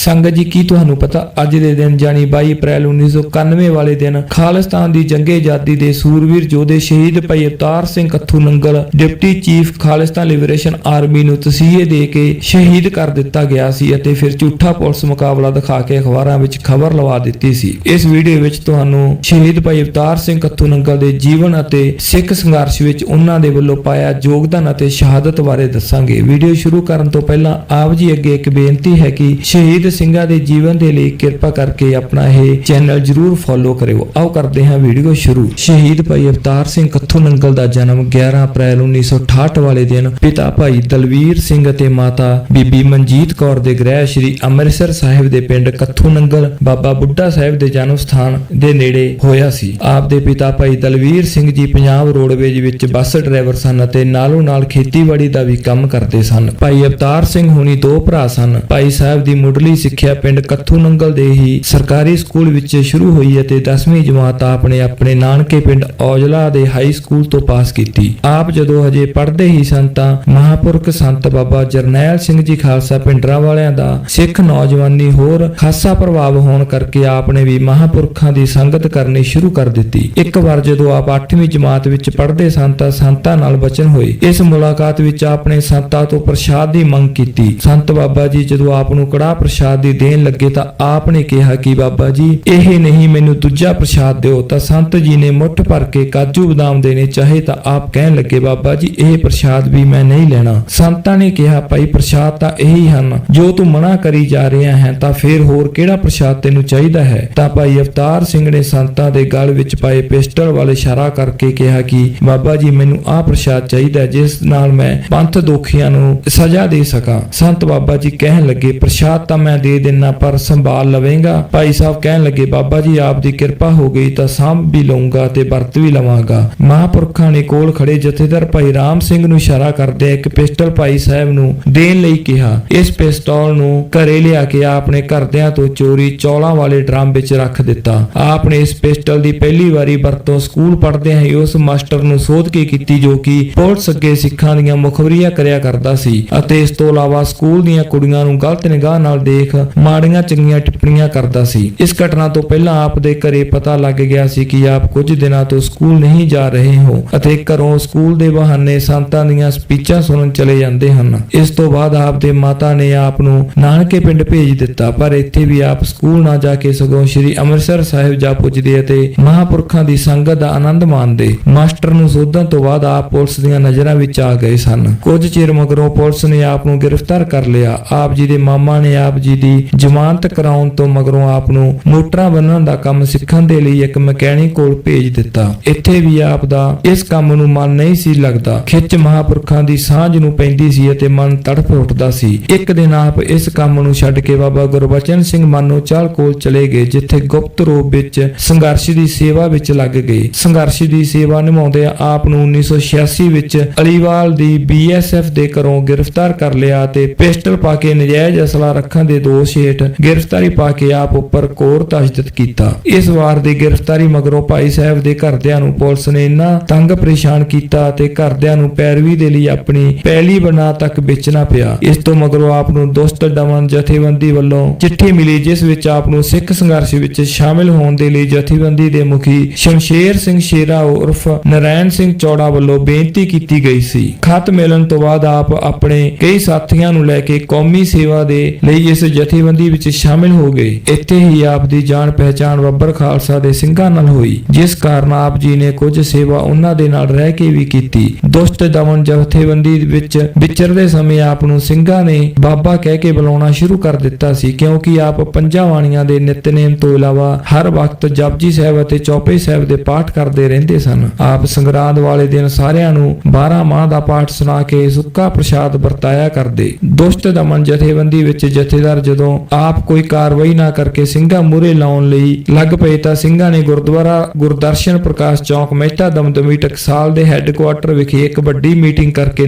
ਸੰਗਤ ਜੀ, ਕੀ ਤੁਹਾਨੂੰ ਪਤਾ? ਅੱਜ ਦੇ ਦਿਨ ਜਾਨੀ 22 ਅਪ੍ਰੈਲ 1991 ਵਾਲੇ ਦਿਨ ਖਾਲਿਸਤਾਨ ਦੀ ਜੰਗੇ ਆਜ਼ਾਦੀ ਦੇ ਸੂਰਵੀਰ ਯੋਧੇ ਸ਼ਹੀਦ ਭਾਈ Avtar Singh Kathu Nangal, deputy chief Khalistan liberation army ਨੂੰ ਤਸੀਹੇ ਦੇ ਕੇ ਸ਼ਹੀਦ ਕਰ ਦਿੱਤਾ ਗਿਆ ਸੀ ਅਤੇ ਫਿਰ ਝੂਠਾ ਪੁਲਿਸ ਮੁਕਾਬਲਾ ਦਿਖਾ ਕੇ ਅਖਬਾਰਾਂ ਵਿੱਚ ਖਬਰ ਲਵਾ ਦਿੱਤੀ ਸੀ। ਇਸ ਵੀਡੀਓ ਵਿੱਚ ਤੁਹਾਨੂੰ ਸ਼ਹੀਦ ਭਾਈ ਅਵਤਾਰ ਸਿੰਘ ਕੱਥੂ ਨੰਗਲ ਦੇ ਜੀਵਨ ਅਤੇ ਸਿੱਖ ਸੰਘਰਸ਼ ਵਿੱਚ ਉਹਨਾਂ ਦੇ ਵੱਲੋਂ ਪਾਇਆ ਯੋਗਦਾਨ ਅਤੇ ਸ਼ਹਾਦਤ ਬਾਰੇ ਦੱਸਾਂਗੇ। ਵੀਡੀਓ ਸ਼ੁਰੂ ਕਰਨ ਤੋਂ ਪਹਿਲਾਂ ਆਪ ਜੀ ਅੱਗੇ ਇੱਕ ਬੇਨਤੀ ਹੈ ਕਿ ਸ਼ਹੀਦ ਸਿੰਘਾਂ ਦੇ ਜੀਵਨ ਦੇ ਲਈ ਕਿਰਪਾ ਕਰਕੇ ਆਪਣਾ ਇਹ ਚੈਨਲ ਜਰੂਰ ਫੋਲੋ ਕਰਿਓ। ਆਓ ਕਰਦੇ ਹਾਂ ਵੀਡੀਓ ਸ਼ੁਰੂ। ਸ਼ਹੀਦ ਭਾਈ ਅਵਤਾਰ ਸਿੰਘ ਕੱਥੂ ਨੰਗਲ ਦਾ ਜਨਮ 11 ਅਪ੍ਰੈਲ 1968 ਵਾਲੇ ਦਿਨ ਪਿਤਾ ਭਾਈ ਦਲਵੀਰ ਸਿੰਘ ਅਤੇ ਮਾਤਾ ਬੀਬੀ ਮਨਜੀਤ ਕੌਰ ਦੇ ਗ੍ਰਹਿ ਸ਼੍ਰੀ ਅੰਮ੍ਰਿਤਸਰ ਸਾਹਿਬ ਦੇ ਪਿੰਡ ਕੱਥੂ ਨੰਗਲ ਬਾਬਾ ਬੁੱਢਾ ਸਾਹਿਬ ਦੇ ਜਨਮ ਸਥਾਨ ਦੇ ਨੇੜੇ ਹੋਇਆ ਸੀ। ਆਪ ਦੇ ਪਿਤਾ ਭਾਈ ਦਲਵੀਰ ਸਿੰਘ ਜੀ ਪੰਜਾਬ ਰੋਡਵੇਜ ਵਿੱਚ ਬੱਸ ਡਰਾਈਵਰ ਸਨ ਅਤੇ ਨਾਲੋਂ ਨਾਲ ਖੇਤੀਬਾੜੀ ਦਾ ਵੀ ਕੰਮ ਕਰਦੇ ਸਨ। ਭਾਈ ਅਵਤਾਰ ਸਿੰਘ ਹੁਣੀ ਦੋ ਭਰਾ ਸਨ। ਭਾਈ ਸਾਹਿਬ ਦੀ ਮੁੱਢਲੀ ਸਿੱਖਿਆ ਪਿੰਡ ਕੱਥੂ ਨੰਗਲ ਦੇ ਹੀ ਸਰਕਾਰੀ ਸਕੂਲ ਵਿੱਚ ਸ਼ੁਰੂ ਹੋਈ ਅਤੇ 10ਵੀਂ ਜਮਾਤ ਆਪਨੇ ਆਪਣੇ ਨਾਨਕੇ ਪਿੰਡ ਔਜਲਾ ਦੇ ਹਾਈ ਸਕੂਲ ਤੋਂ ਪਾਸ ਕੀਤੀ। ਆਪ ਜਦੋਂ ਹਜੇ ਪੜ੍ਹਦੇ ਹੀ ਸਨ ਤਾਂ ਮਹਾਪੁਰਖ ਸੰਤ ਬਾਬਾ ਜਰਨੈਲ ਸਿੰਘ ਜੀ ਖਾਲਸਾ ਪਿੰਡਰਾ ਵਾਲਿਆਂ ਦਾ ਸਿੱਖ ਨੌਜਵਾਨੀ ਹੋਰ ਖਾਸਾ ਪ੍ਰਭਾਵ ਹੋਣ ਕਰਕੇ ਆਪ ਨੇ ਵੀ ਮਹਾਪੁਰਖਾਂ ਦੀ ਸੰਗਤ ਕਰਨੀ ਸ਼ੁਰੂ ਕਰ ਦਿੱਤੀ। ਇੱਕ ਵਾਰ ਜਦੋਂ ਆਪ 8ਵੀਂ ਜਮਾਤ ਵਿੱਚ ਪੜ੍ਹਦੇ ਸਨ ਤਾਂ ਸੰਤਾਂ ਨਾਲ ਬਚਨ ਹੋਏ। ਇਸ ਮੁਲਾਕਾਤ ਵਿੱਚ ਆਪ ਨੇ ਸੰਤਾਂ ਤੋਂ ਪ੍ਰਸ਼ਾਦ ਦੀ ਮੰਗ ਕੀਤੀ। ਸੰਤ ਬਾਬਾ ਜੀ ਜਦੋਂ ਆਪ ਨੂੰ ਕੜਾ ਪ੍ਰਸ਼ਾਦ ਦੀ ਦੇਣ ਲੱਗੇ ਤਾਂ ਆਪ ਨੇ ਕਿਹਾ ਕਿ ਬਾਬਾ ਜੀ, ਇਹ ਨਹੀਂ ਮੈਨੂੰ ਦੂਜਾ ਪ੍ਰਸ਼ਾਦ ਦਿਓ। ਤਾਂ ਸੰਤ ਜੀ ਨੇ ਮੁੱਠ ਭਰ ਕੇ ਕਾਜੂ ਬਦਾਮ ਦੇਣੇ ਚਾਹੇ ਤਾਂ ਆਪ ਕਹਿਣ ਲੱਗੇ, ਬਾਬਾ ਜੀ, ਇਹ ਪ੍ਰਸ਼ਾਦ ਵੀ ਮੈਂ ਨਹੀਂ ਲੈਣਾ। ਸੰਤਾਂ ਨੇ ਕਿਹਾ, ਭਾਈ, ਪ੍ਰਸ਼ਾਦ ਤਾਂ ਇਹੀ ਹਨ। ਜੋ ਤੂੰ ਮਨਾ ਕਰੀ ਜਾ ਰਿਹਾ ਹੈ, ਤਾਂ ਫੇਰ ਹੋਰ ਕਿਹੜਾ ਪ੍ਰਸ਼ਾਦ ਤੈਨੂੰ ਚਾਹੀਦਾ ਹੈ? ਤਾਂ ਭਾਈ ਅਵਤਾਰ ਸਿੰਘ ਨੇ ਸੰਤਾਂ ਦੇ ਗਲ ਵਿੱਚ ਪਾਏ ਪਿਸਟਲ ਵਾਲੇ ਇਸ਼ਾਰਾ ਕਰਕੇ ਕਿਹਾ ਕਿ, ਬਾਬਾ ਜੀ, ਮੈਨੂੰ ਆਹ ਪ੍ਰਸ਼ਾਦ ਚਾਹੀਦਾ ਜਿਸ ਨਾਲ ਮੈਂ ਪੰਥ ਦੋਖੀਆਂ ਨੂੰ ਸਜ਼ਾ ਦੇ ਸਕਾਂ। ਸੰਤ ਬਾਬਾ ਜੀ ਕਹਿਣ ਲੱਗੇ, ਪ੍ਰਸ਼ਾਦ ਤਾਂ ਮੈਂ ਦੇ ਦੇਣਾ ਪਰ ਸੰਭਾਲ ਲਵੇਂਗਾ। ਭਾਈ ਸਾਹਿਬ ਕਹਿਣ ਲੱਗੇ, ਬਾਬਾ ਜੀ, ਆਪ ਦੀ ਕਿਰਪਾ ਹੋ ਗਈ ਤਾਂ ਸਾਂਭ ਵੀ ਲਵਾਂਗਾ ਤੇ ਵਰਤ ਵੀ ਲਵਾਂਗਾ। ਮਹਾਂਪੁਰਖਾਂ ਨੇ ਕੋਲ ਖੜੇ ਜਥੇਦਾਰ ਭਾਈ ਰਾਮ ਸਿੰਘ ਨੂੰ ਇਸ਼ਾਰਾ ਕਰਦੇ ਇੱਕ ਪਿਸਟਲ ਭਾਈ ਸਾਹਿਬ ਨੂੰ ਦੇਣ ਲਈ ਕਿਹਾ। ਇਸ ਪਿਸਤੌਲ ਨੂੰ ਘਰੇ ਲਿਆ ਕੇ ਆਪ ਨੇ ਘਰਦਿਆਂ ਤੋਂ ਚੋਰੀ ਚੌਲਾਂ ਵਾਲੇ ਡਰਮ ਵਿੱਚ ਰੱਖ ਦਿੱਤਾ। ਆਪ ਨੇ ਇਸ ਪਿਸਟਲ ਦੀ ਪਹਿਲੀ ਵਾਰੀ ਵਰਤੋਂ ਸਕੂਲ ਪੜ੍ਹਦਿਆਂ ਹੀ ਉਸ ਮਾਸਟਰ ਨੂੰ ਸੋਧ ਕੇ ਕੀਤੀ ਜੋ ਕਿ ਪੁਲਿਸ ਅੱਗੇ ਸਿੱਖਾਂ ਦੀਆਂ ਮੁਖਬਰੀਆਂ ਕਰਿਆ ਕਰਦਾ ਸੀ ਅਤੇ ਇਸ ਤੋਂ ਇਲਾਵਾ ਸਕੂਲ ਦੀਆਂ ਕੁੜੀਆਂ ਨੂੰ ਗਲਤ ਨਿਗਾਹ ਨਾਲ ਦੇਖ ਮਾੜੀਆਂ ਚੰਗੀਆਂ ਟਿੱਪਣੀਆਂ ਕਰਦਾ ਸੀ। ਇਸ ਘਟਨਾ ਤੋਂ ਪਹਿਲਾਂ ਆਪ ਦੇ ਘਰੇ ਪਤਾ ਲੱਗ ਗਿਆ ਸੀ ਕਿ ਆਪ ਕੁਝ ਦਿਨਾਂ ਤੋਂ ਸਕੂਲ ਨਹੀਂ ਜਾ ਰਹੇ ਹੋ ਅਤੇ ਘਰੋਂ ਸਕੂਲ ਦੇ ਬਹਾਨੇ ਸੰਤਾਂ ਦੀਆਂ ਸਪੀਚਾਂ ਸੁਣਨ ਚਲੇ ਜਾਂਦੇ ਹਨ। ਇਸ ਤੋਂ ਬਾਅਦ ਆਪ ਦੇ ਮਾਤਾ ਨੇ ਆਪ ਨੂੰ ਨਾਨਕੇ ਪਿੰਡ ਭੇਜ ਦਿੱਤਾ, ਪਰ ਇੱਥੇ ਵੀ ਆਪ ਸਕੂਲ ਨਾ ਜਾ ਕੇ ਸਗੋਂ ਸ੍ਰੀ ਅੰਮ੍ਰਿਤਸਰ ਸਾਹਿਬ ਜਾ ਪੁੱਜਦੇ ਅਤੇ ਮਹਾਪੁਰਖਾਂ ਦੀ ਸੰਗਤ ਦਾ ਆਨੰਦ ਮਾਣਦੇ। ਮਾਸਟਰ ਨੂੰ ਸੋਧਣ ਤੋਂ ਬਾਅਦ ਆਪ ਪੁਲਿਸ ਦੀਆਂ ਨਜ਼ਰਾਂ ਵਿੱਚ ਆ ਗਏ ਸਨ। ਕੁਝ ਚਿਰ ਮਗਰੋਂ ਪੁਲਿਸ ਨੇ ਆਪ ਨੂੰ ਗ੍ਰਿਫਤਾਰ ਕਰ ਲਿਆ। ਆਪ ਜੀ ਦੇ ਮਾਮਾ ਨੇ ਆਪ ਜੀ ਦੀ ਜ਼ਮਾਨਤ ਕਰਾਉਣ ਤੋਂ ਮਗਰੋਂ ਆਪ ਨੂੰ ਮੋਟਰਾਂ ਬੰਨਣ ਦਾ ਕੰਮ ਸਿੱਖਣ ਦੇ ਲਈ ਇੱਕ ਮਕੈਨਿਕ ਕੋਲ ਭੇਜ ਦਿੱਤਾ। ਇੱਥੇ ਵੀ ਆਪ ਦਾ ਇਸ ਕੰਮ ਨੂੰ ਮਨ ਨਹੀਂ ਸੀ ਲੱਗਦਾ। ਖਿੱਚ ਮਹਾਪੁਰਖਾਂ ਦੀ ਸਾਂਝ ਨੂੰ ਪੈਂਦੀ ਸੀ ਅਤੇ ਮਨ ਤੜਫ ਉੱਠਦਾ ਸੀ। ਇੱਕ ਦਿਨ ਆਪ ਇਸ ਕੰਮ ਨੂੰ ਛੱਡ ਕੇ ਬਾਬਾ ਗੁਰਬਚਨ ਸਿੰਘ ਮਾਨੋ ਚਾਲ ਕੋਲ ਚਲੇ ਗਏ, ਜਿੱਥੇ ਗੁਪਤ ਰੂਪ ਵਿੱਚ ਸੰਘਰਸ਼ ਦੀ ਸੇਵਾ ਵਿੱਚ ਲੱਗ ਗਏ। ਸੰਘਰਸ਼ ਦੀ ਸੇਵਾ ਨਿਭਾਉਂਦੇ ਆਪ ਨੂੰ 1986 ਵਿੱਚ ਅਲੀਵਾਲ ਦੀ ਬੀਐਸਐਫ ਦੇ ਘਰੋਂ ਗ੍ਰਿਫਤਾਰ ਕਰ ਲਿਆ ਤੇ ਪਿਸਟਲ ਪਾ ਕੇ ਨਜਾਇਜ਼ ਅਸਲਾ ਰੱਖਣ ਦੇ ਦੋਸ਼ ਹੇਠ ਗ੍ਰਿਫਤਾਰੀ ਪਾ ਕੇ ਆਪ ਉੱਪਰ ਕੋਰ ਤਸ਼ਦਦ ਕੀਤਾ। ਇਸ ਵਾਰ ਦੀ ਗ੍ਰਿਫਤਾਰੀ ਮਗਰੋਂ ਭਾਈ ਸਾਹਿਬ ਦੇ ਘਰਦਿਆਂ ਨੂੰ ਪੁਲਿਸ ਨੇ ਇੰਨਾ ਤੰਗ ਪਰੇਸ਼ਾਨ ਕੀਤਾ ਤੇ ਘਰਦਿਆਂ ਨੂੰ ਪੈਰਵੀ ਦੇ ਲਈ ਆਪਣੀ ਪਹਿਲੀ ਬਣਾ ਤੱਕ ਵੇਚਣਾ ਪਿਆ। ਇਸ ਤੋਂ ਮਗਰੋਂ ਆਪ ਨੂੰ ਦੁਸ਼ਟ ਦਮਨ ਜਥੇਬੰਦੀ ਵੱਲੋਂ ਚਿੱਠੀ ਮਿਲੀ, ਜਿਸ ਵਿੱਚ ਆਪ ਨੂੰ ਸਿੱਖ ਸੰਘਰਸ਼ ਵਿੱਚ ਸ਼ਾਮਿਲ ਹੋਣ ਦੇ ਲਈ ਜਥੇਬੰਦੀ ਦੇ ਮੁਖੀ ਸ਼ਮਸ਼ੇਰ ਸਿੰਘ ਸ਼ੇਰਾ ਉਰਫ ਨਰੈਣ ਸਿੰਘ ਚੌੜਾ ਵੱਲੋਂ ਬੇਨਤੀ ਕੀਤੀ ਗਈ ਸੀ। ਖਤ ਮਿਲਣ ਤੋਂ ਬਾਅਦ ਆਪ ਆਪਣੇ ਕਈ ਸਾਥੀਆਂ ਨੂੰ ਲੈ ਕੇ ਕੌਮੀ ਸੇਵਾ ਦੇ ਲਈ ਇਸ ਜਥੇਬੰਦੀ ਵਿੱਚ ਸ਼ਾਮਿਲ ਹੋ ਗਏ। ਇੱਥੇ ਹੀ ਆਪ ਦੀ ਜਾਣ ਪਹਿਚਾਣ ਬੱਬਰ ਖਾਲਸਾ ਦੇ ਸਿੰਘਾਂ ਨਾਲ ਹੋਈ। ਜਿਸ ਕਾਰਨ ਆਪ ਜੀ ਨੇ ਕੁਝ ਸੇਵਾ ਉਹਨਾਂ ਦੇ ਨਾਲ ਰਹਿ ਕੇ ਵੀ ਕੀਤੀ। ਦੁਸ਼ਟ ਦਮਨ ਜਥੇਬੰਦੀ ਵਿੱਚ ਵਿਚਰਦੇ ਸਮੇਂ ਆਪ ਨੂੰ ਸਿੰਘਾਂ ਨੇ ਬਾਬਾ ਕਹਿ ਕੇ ਬੁਲਾਉਣਾ ਸ਼ੁਰੂ ਕਰ ਦਿੱਤਾ ਸੀ, ਕਿਉਂਕਿ ਆਪ ਪੰਜਾਂ ਬਾਣੀਆਂ ਦੇ ਨਿਤਨੇਮ ਤੋਂ ਇਲਾਵਾ ਹਰ ਵਕਤ ਜਪਜੀ ਸਾਹਿਬ ਅਤੇ ਚੌਪਈ ਸਾਹਿਬ ਦੇ ਪਾਠ ਕਰਦੇ ਰਹਿੰਦੇ ਸਨ। ਆਪ ਸੰਗਰਾਂਦ ਵਾਲੇ ਦਿਨ ਸਾਰਿਆਂ ਨੂੰ 12 ਮਾਹ ਦਾ ਪਾਠ ਸੁਣਾ ਕੇ ਸੁੱਕਾ ਪ੍ਰਸ਼ਾਦ ਵਰਤਾਇਆ ਕਰਦੇ। ਦੁਸ਼ਟ ਦਮਨ ਜਥੇਬੰਦੀ ਵਿੱਚ ਜਥੇਦਾਰ ਜਦੋਂ ਆਪ ਕੋਈ ਕਾਰਵਾਈ ਨਾ ਕਰਕੇ ਸਿੰਘਾਂ ਮੂਰੇ ਲਾਉਣ ਲਈ ਲੱਗ ਪਏ ਤਾਂ ਸਿੰਘਾਂ ਨੇ ਗੁਰਦੁਆਰਾ ਗੁਰਦਰਸ਼ਨ ਪ੍ਰਕਾਸ਼ ਚੌਕ ਮਹਿਤਾ ਦਮਦਮੀ ਟਕਸਾਲ ਦੇ ਹੈੱਡਕੁਆਟਰ ਵਿਖੇ ਇੱਕ ਵੱਡੀ ਮੀਟਿੰਗ ਕਰਕੇ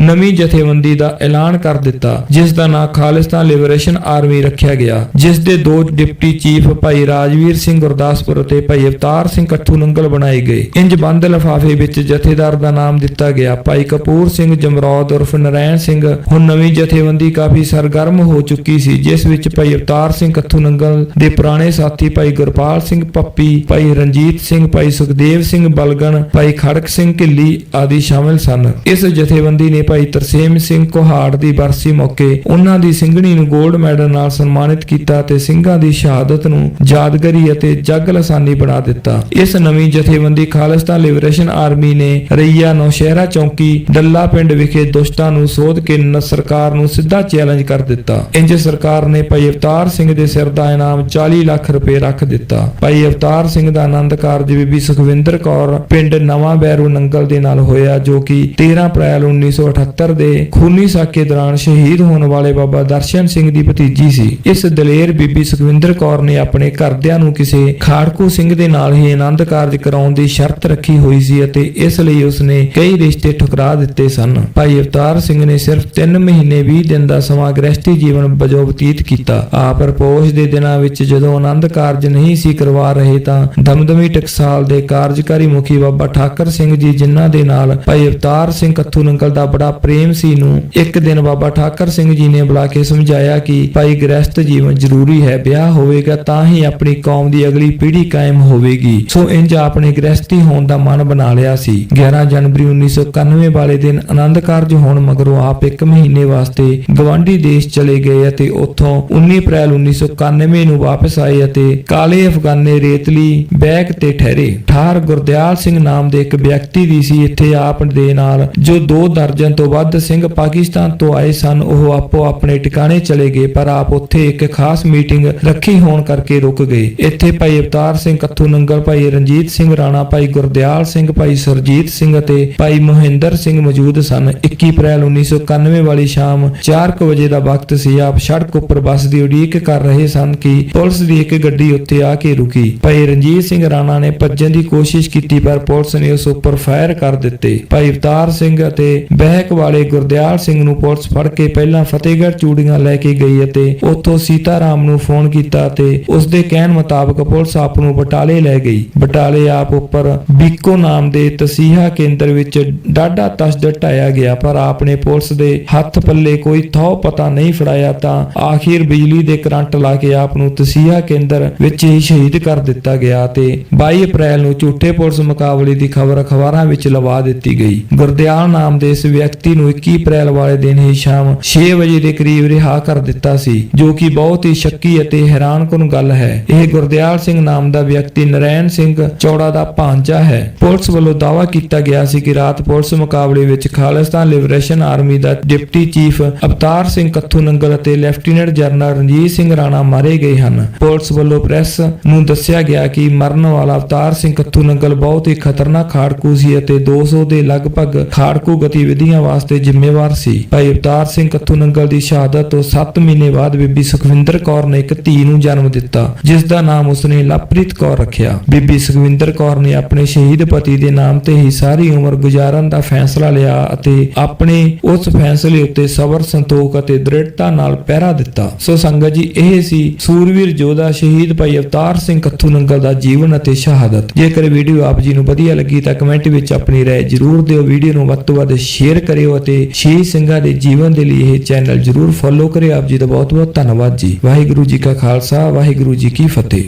ਨਵੀਂ ਜਥੇਬੰਦੀ ਦਾ ਐਲਾਨ ਕਰ ਦਿੱਤਾ, ਜਿਸ ਦਾ ਨਾਂ ਖਾਲਿਸਤਾਨ ਲਿਬਰੇਸ਼ਨ ਆਰਮੀ ਰੱਖਿਆ ਗਿਆ, ਜਿਸ ਦੇ ਦੋ ਡਿਪਟੀ ਚੀਫ ਭਾਈ ਰਾਜਵੀਰ ਸਿੰਘ ਗੁਰਦਾਸਪੁਰ ਅਤੇ ਭਾਈ ਅਵਤਾਰ ਸਿੰਘ ਕੱਠੂ ਨੰਗਲ ਬਣਾਏ ਗਏ। ਇੰਜ ਬੰਦ ਲਫਾਫੇ ਵਿੱਚ ਜਥੇਦਾਰ ਦਾ ਨਾਮ ਦਿੱਤਾ ਗਿਆ। ਭਾਈ ਕਪੂਰ ਸਿੰਘ ਜਮਰੌਦ ਉਰਫ ਨਰੈਣ ਸਿੰਘ, ਹੁਣ ਨਵੀਂ ਜਥੇਬੰਦੀ ਕਾਫੀ ਸਰਗਰਮ ਹੋ ਚੁੱਕੀ ਸੀ। ਸੀ, ਜਿਸ ਵਿੱਚ ਭਾਈ ਅਵਤਾਰ ਸਿੰਘ ਕੱਥੂ ਨੰਗਲ ਦੇ ਪੁਰਾਣੇ ਸਾਥੀ ਭਾਈ ਗੁਰਪਾਲ ਸਿੰਘ ਪੱਪੀ, ਭਾਈ ਰਣਜੀਤ ਸਿੰਘ, ਭਾਈ ਸੁਖਦੇਵ ਸਿੰਘ ਬਲਗਣ, ਭਾਈ ਖੜਕ ਸਿੰਘ ਢਿੱਲੀ ਆਦਿ ਸ਼ਾਮਿਲ ਸਨ। ਇਸ ਜਥੇਬੰਦੀ ਨੇ ਭਾਈ ਤਰਸੇਮ ਸਿੰਘ ਕੋਹਾੜ ਦੀ ਬਰਸੀ ਮੌਕੇ ਉਹਨਾਂ ਦੀ ਸਿੰਘਣੀ ਨੂੰ 골ਡ ਮੈਡਲ ਨਾਲ ਸਨਮਾਨਿਤ ਕੀਤਾ ਤੇ ਸਿੰਘਾਂ ਦੀ ਸ਼ਹਾਦਤ ਨੂੰ ਯਾਦਗਾਰੀ ਅਤੇ ਜੱਗ ਲਸਾਨੀ ਬਣਾ ਦਿੱਤਾ। ਇਸ ਨਵੀਂ ਜਥੇਬੰਦੀ ਖਾਲਿਸਤਾਨ ਲਿਬਰੇਸ਼ਨ ਆਰਮੀ ਨੇ ਰਈਆ ਨੌਸ਼ਹਿਰਾ ਚੌਂਕੀ, ਡੱਲਾ ਪਿੰਡ ਵਿਖੇ ਦੁਸ਼ਟਾਂ ਨੂੰ ਸੋਧ ਕੇ ਸਰਕਾਰ ਨੂੰ ਸਿੱਧਾ ਚੈਲੰਜ ਕਰ ਦਿੱਤਾ। ਇੰਜ ਸਰਕਾਰ ਨੇ ਭਾਈ ਅਵਤਾਰ ਸਿੰਘ ਦੇ ਸਿਰ ਦਾ ਇਨਾਮ 40 ਲੱਖ ਰੁਪਏ ਰੱਖ ਦਿੱਤਾ। ਭਾਈ ਅਵਤਾਰ ਸਿੰਘ ਦਾ ਆਨੰਦ ਕਾਰਜ ਬੀਬੀ ਸੁਖਵਿੰਦਰ ਕੌਰ ਪਿੰਡ ਨਵਾਂ ਬੈਰੂ ਨੰਗਲ ਦੇ ਨਾਲ ਹੋਇਆ, ਜੋ ਕਿ 13 ਅਪ੍ਰੈਲ 1978 ਦੇ ਖੂਨੀ ਸਾਕੇ ਦੌਰਾਨ ਸ਼ਹੀਦ ਹੋਣ ਵਾਲੇ ਬਾਬਾ ਦਰਸ਼ਨ ਸਿੰਘ ਦੀ ਭਤੀਜੀ ਸੀ। ਇਸ ਦਲੇਰ ਬੀਬੀ ਸੁਖਵਿੰਦਰ ਕੌਰ ਨੇ ਆਪਣੇ ਘਰਦਿਆਂ ਨੂੰ ਕਿਸੇ ਖਾੜਕੂ ਸਿੰਘ ਦੇ ਨਾਲ ਹੀ ਆਨੰਦ ਕਾਰਜ ਕਰਾਉਣ ਦੀ ਸ਼ਰਤ ਰੱਖੀ ਹੋਈ ਸੀ ਅਤੇ ਇਸ ਲਈ ਉਸਨੇ ਕਈ ਰਿਸ਼ਤੇ ਠੁਕਰਾ ਦਿੱਤੇ ਸਨ। ਭਾਈ ਅਵਤਾਰ ਸਿੰਘ ਨੇ ਸਿਰਫ 3 ਮਹੀਨੇ 20 ਦਿਨ ਦਾ ਸਮਾਂ ਗ੍ਰਹਿਸਥੀ ਜੀਵਨ ਵਜੋਂ ਬਤੀਤ ਕੀਤਾ। ਆਪ ਰਪੋਸ਼ ਦੇ ਦਿਨਾਂ ਵਿੱਚ ਜਦੋਂ ਆਨੰਦ ਕਾਰਜ ਨਹੀਂ ਸੀ ਕਰਵਾ ਰਹੇ ਤਾਂ ਦਮਦਮੀ ਟਕਸਾਲ ਦੇ ਕਾਰਜਕਾਰੀ ਮੁਖੀ ਬਾਬਾ ਠਾਕਰ ਸਿੰਘ ਜੀ ਜਿਨ੍ਹਾਂ ਦੇ ਨਾਲ ਭਾਈ ਅਵਤਾਰ ਸਿੰਘ ਕੱਥੂ ਨੰਗਲ ਦਾ ਬੜਾ ਪ੍ਰੇਮ ਸੀ ਨੂੰ ਇੱਕ ਦਿਨ ਬਾਬਾ ਠਾਕਰ ਸਿੰਘ ਜੀ ਨੇ ਬੁਲਾ ਕੇ ਸਮਝਾਇਆ ਕਿ ਭਾਈ ਗ੍ਰਸਤ ਜੀਵਨ ਜ਼ਰੂਰੀ ਹੈ, ਵਿਆਹ ਹੋਵੇਗਾ ਤਾਂ ਹੀ ਆਪਣੀ ਕੌਮ ਦੀ ਅਗਲੀ ਪੀੜ੍ਹੀ ਕਾਇਮ ਹੋਵੇਗੀ। ਸੋ ਇੰਜ ਆਪਣੇ ਗ੍ਰਸਤੀ ਹੋਣ ਦਾ ਮਨ ਬਣਾ ਲਿਆ ਸੀ। 11 ਜਨਵਰੀ 1991 ਵਾਲੇ ਦਿਨ ਆਨੰਦ ਕਾਰਜ ਹੋਣ ਮਗਰੋਂ ਆਪ ਇੱਕ ਮਹੀਨੇ ਵਾਸਤੇ ਗਵਾਂਢੀ ਦੇਸ਼ ਚਲੇ ਗਏ ਅਤੇ ਉੱਥੋਂ 19 ਅਪ੍ਰੈਲ 1991 ਨੂੰ ਵਾਪਸ ਆਏ ਅਤੇ ਕਾਲੇ ਅਫਗਾਨੇ ਰੇਤਲੀ ਬੈਗ ਤੇ ਠਹਿਰੇ। ਠਾਰ ਗੁਰਦਿਆਲ ਸਿੰਘ ਨਾਮ ਦੇ ਇੱਕ ਵਿਅਕਤੀ ਦੀ ਸੀ ਇੱਥੇ ਆਪ ਦੇ ਨਾਲ, ਜੋ ਦੋ ਦਰਜਨ ਤੋਂ ਵੱਧ ਸਿੰਘ ਪਾਕਿਸਤਾਨ ਤੋਂ ਆਏ ਸਨ। ਉਹ ਆਪੋ ਆਪਣੇ ਟਿਕਾਣੇ ਚਲੇ ਗਏ, ਪਰ ਆਪ ਉੱਥੇ ਇੱਕ ਖਾਸ ਮੀਟਿੰਗ ਰੱਖੀ ਹੋਣ ਕਰਕੇ ਰੁਕ ਗਏ। ਇੱਥੇ ਭਾਈ ਅਵਤਾਰ ਸਿੰਘ ਕੱਥੂ, ਨੰਗਲ ਭਾਈ ਰਣਜੀਤ ਸਿੰਘ, ਰਾਣਾ ਭਾਈ ਗੁਰਦਿਆਲ ਸਿੰਘ, ਭਾਈ ਸਰਜੀਤ ਸਿੰਘ ਅਤੇ ਭਾਈ ਮੋਹਿੰਦਰ ਸਿੰਘ ਮੌਜੂਦ ਸਨ। 21 ਅਪ੍ਰੈਲ 1991 ਵਾਲੀ ਸ਼ਾਮ 4:00 ਵਜੇ ਦਾ ਵਕਤ ਸੀ। ਆਪ ਸੜਕ ਉੱਪਰ ਬੱਸ ਦੀ ਉਡੀਕ ਕਰ ਰਹੇ ਸਨ ਕਿ ਪੁਲਿਸ ਦੀ ਇੱਕ ਗੱਡੀ ਉੱਤੇ ਆ ਕੇ ਰੁਕੀ। ਭਾਈ ਰਣਜੀਤ ਸਿੰਘ ਰਾਣਾ ਨੇ ਭੱਜਣ ਦੀ ਕੋਸ਼ਿਸ਼ ਕੀਤੀ, ਪਰ ਪੁਲਿਸ ਨੇ ਉਸ ਉੱਪਰ ਫਾਇਰ ਕਰ ਦਿੱਤੇ। ਭਾਈ ਅਵਤਾਰ ਸਿੰਘ ਅਤੇ ਬਹਿਕ ਵਾਲੇ ਗੁਰਦਿਆਲ ਸਿੰਘ ਨੂੰ ਪੁਲਿਸ ਫੜ ਕੇ ਪਹਿਲਾਂ ਫਤਿਹਗੜ੍ਹ ਚੂੜੀਆਂ ਲੈ ਕੇ ਗਈ ਅਤੇ ਉੱਥੋਂ ਸੀਤਾਰਾਮ ਨੂੰ ਫੋਨ ਕੀਤਾ ਤੇ ਉਸ ਦੇ ਕਹਿਣ ਮੁਤਾਬਕ ਪੁਲਿਸ ਆਪ ਨੂੰ ਬਟਾਲੇ ਲੈ ਗਈ। ਬਟਾਲੇ ਆਪ ਉੱਪਰ ਬੀਕੋ ਨਾਮ ਦੇ ਤਸੀਹਾ ਕੇਂਦਰ ਵਿੱਚ ਡਾਢਾ ਤਸ਼ੱਦਦ ਢਾਇਆ ਗਿਆ, ਪਰ ਆਪ ਨੇ ਪੁਲਿਸ ਦੇ ਹੱਥ ਪੱਲੇ ਕੋਈ ਥੋ ਪਤਾ ਨਹੀਂ ਫੜਾਇਆ ਤਾਂ ਆਖਿਰ ਬਿਜਲੀ ਦੇ ਕਰੰਟ ਲਾ ਕੇ ਆਪ ਨੂੰ ਤਸੀਹਾ ਕੇਂਦਰ ਵਿੱਚ ਹੀ ਸ਼ਹੀਦ ਕਰ ਦਿੱਤਾ ਗਿਆ ਤੇ 22 ਅਪ੍ਰੈਲ ਨੂੰ ਝੂਠੇ ਪੁਲਿਸ ਮੁਕਾਬਲੇ ਦੀ ਖਬਰ ਅਖਬਾਰਾਂ ਵਿੱਚ ਲਵਾ ਦਿੱਤੀ ਗਈ। ਗੁਰਦਿਆਲ ਨਾਮ ਦੇ ਇਸ ਵਿਅਕਤੀ ਨੂੰ 21 ਅਪ੍ਰੈਲ ਵਾਲੇ ਦਿਨ ਹੀ ਸ਼ਾਮ 6 ਵਜੇ ਦੇ ਕਰੀਬ ਰਿਹਾ ਕਰ ਦਿੱਤਾ ਸੀ, ਜੋ ਕਿ ਬਹੁਤ ਹੀ ਸ਼ੱਕੀ ਅਤੇ ਹੈਰਾਨਕੁਨ ਗੱਲ ਹੈ। ਇਹ ਗੁਰਦਿਆਲ ਸਿੰਘ ਨਾਮ ਦਾ ਵਿਅਕਤੀ ਨਰੈਣ ਸਿੰਘ ਚੌੜਾ ਦਾ ਭਾਂਜਾ ਹੈ। ਪੁਲਿਸ ਵੱਲੋਂ ਦਾਅਵਾ ਕੀਤਾ ਗਿਆ ਸੀ ਕਿ ਰਾਤ ਪੁਲਿਸ ਮੁਕਾਬਲੇ ਵਿੱਚ ਖਾਲਿਸਤਾਨ ਲਿਬਰੇਸ਼ਨ ਆਰਮੀ ਦਾ ਡਿਪਟੀ ਚੀਫ ਅਵਤਾਰ ਸਿੰਘ ਕੱਥੂ ਨੰਗਲ ਅਤੇ left lieutenant general Ranjit Singh Rana ਮਾਰੇ ਗਏ ਹਨ। ਪੁਲਿਸ ਵੱਲੋਂ ਪ੍ਰੈਸ ਨੂੰ ਦੱਸਿਆ ਗਿਆ ਕਿ ਮਰਨ ਵਾਲਾ ਅਵਤਾਰ ਸਿੰਘ ਕੱਥੂ ਨੰਗਲ ਬਹੁਤ ਹੀ ਖਤਰਨਾਕ ਖਾੜਕੂ ਸੀ ਅਤੇ 200 ਦੇ ਲਗਭਗ ਖਾੜਕੂ ਗਤੀਵਿਧੀਆਂ ਵਾਸਤੇ ਜ਼ਿੰਮੇਵਾਰ ਸੀ। ਭਾਈ ਅਵਤਾਰ ਸਿੰਘ ਕੱਥੂ ਨੰਗਲ ਦੀ ਸ਼ਹਾਦਤ ਤੋਂ 7 ਮਹੀਨੇ ਬਾਅਦ ਬੀਬੀ ਸੁਖਵਿੰਦਰ ਕੌਰ ਨੇ ਇੱਕ ਧੀ ਨੂੰ ਜਨਮ ਦਿੱਤਾ, ਜਿਸ ਦਾ ਨਾਮ ਉਸਨੇ ਲਵਪ੍ਰੀਤ ਕੌਰ ਰੱਖਿਆ। ਬੀਬੀ ਸੁਖਵਿੰਦਰ ਕੌਰ ਨੇ ਆਪਣੇ ਸ਼ਹੀਦ ਪਤੀ ਦੇ ਨਾਮ ਤੇ ਹੀ ਸਾਰੀ ਉਮਰ ਗੁਜ਼ਾਰਨ ਦਾ ਫੈਸਲਾ ਲਿਆ ਅਤੇ ਆਪਣੇ ਉਸ ਫੈਸਲੇ ਉੱਤੇ ਸਬਰ, ਸੰਤੋਖ ਅਤੇ ਦ੍ਰਿੜਤਾ ਨਾਲ ਪਹਿਰਾ ਦਿੱਤਾ। ਸੋ ਸੰਗਤ ਜੀ, ਇਹ ਸੀ ਸੂਰਵੀਰ ਜੋਧਾ ਸ਼ਹੀਦ ਭਾਈ ਅਵਤਾਰ ਸਿੰਘ ਕੱਥੂ ਨੰਗਲ ਦਾ ਜੀਵਨ ਅਤੇ ਸ਼ਹਾਦਤ। ਜੇਕਰ ਵੀਡੀਓ ਆਪ ਜੀ ਨੂੰ ਵਧੀਆ ਲੱਗੀ ਤਾਂ ਕਮੈਂਟ ਵਿੱਚ ਆਪਣੀ ਰਾਏ ਜਰੂਰ ਦਿਓ। ਵੀਡੀਓ ਨੂੰ ਵੱਧ ਤੋਂ ਵੱਧ ਸ਼ੇਅਰ ਕਰਿਓ ਅਤੇ ਸ਼ਹੀਦ ਸਿੰਘਾਂ ਦੇ ਜੀਵਨ ਦੇ ਲਈ ਇਹ ਚੈਨਲ ਜਰੂਰ ਫੋਲੋ ਕਰਿਓ। ਆਪ ਜੀ ਦਾ ਬਹੁਤ ਬਹੁਤ ਧੰਨਵਾਦ ਜੀ। ਵਾਹਿਗੁਰੂ ਜੀ ਕਾ ਖਾਲਸਾ, ਵਾਹਿਗੁਰੂ ਜੀ ਕੀ ਫਤਿਹ।